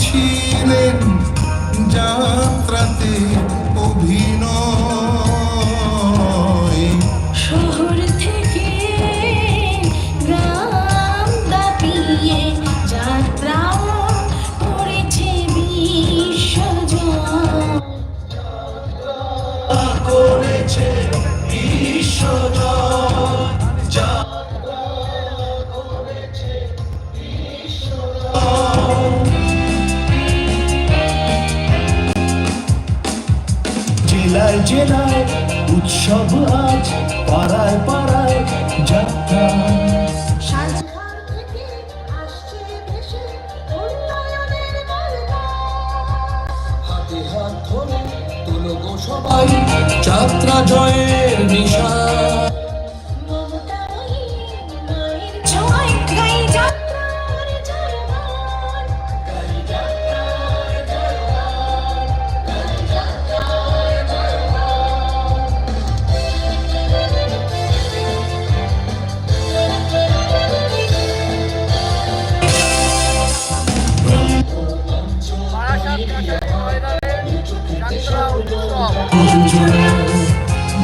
ছিলেন যাত্রাতে অভিনয়। থেকে যাত্রা করেছে বিশ্বজন করেছে জেলায় জেলায় উৎসব আজ পাড়ায় পাড়ায় যাত্রা। সবাই যাত্রা জয়ের দেশে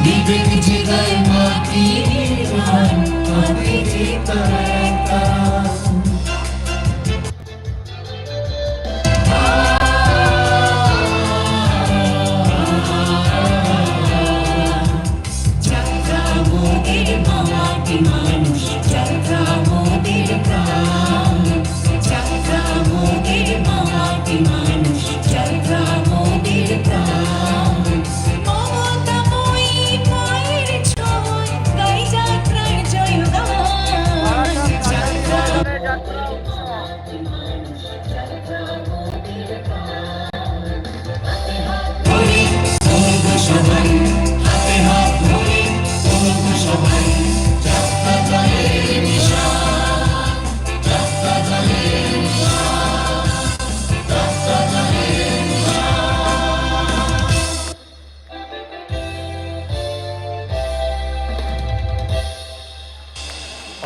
বিবেক জেলায় গান মাটি তারা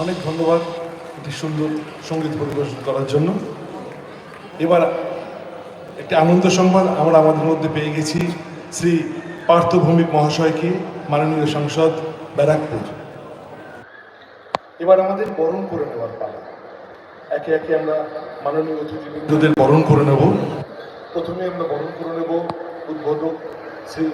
অনেক ধন্যবাদ একটি সুন্দর সংগীত পরিবেশন করার জন্য। এবার একটি আনন্দ সংবাদ আমরা আমাদের মধ্যে পেয়ে গেছি শ্রী পার্থ ভৌমিক মহাশয়কে, মাননীয় সংসদ ব্যারাকপুর। এবার আমাদের বরণ করে নেওয়ার পালা। একে একে আমরা মাননীয় অতিথিবৃন্দদের বরণ করে নেব। প্রথমে আমরা বরণ করে নেব উদ্বোধক শ্রী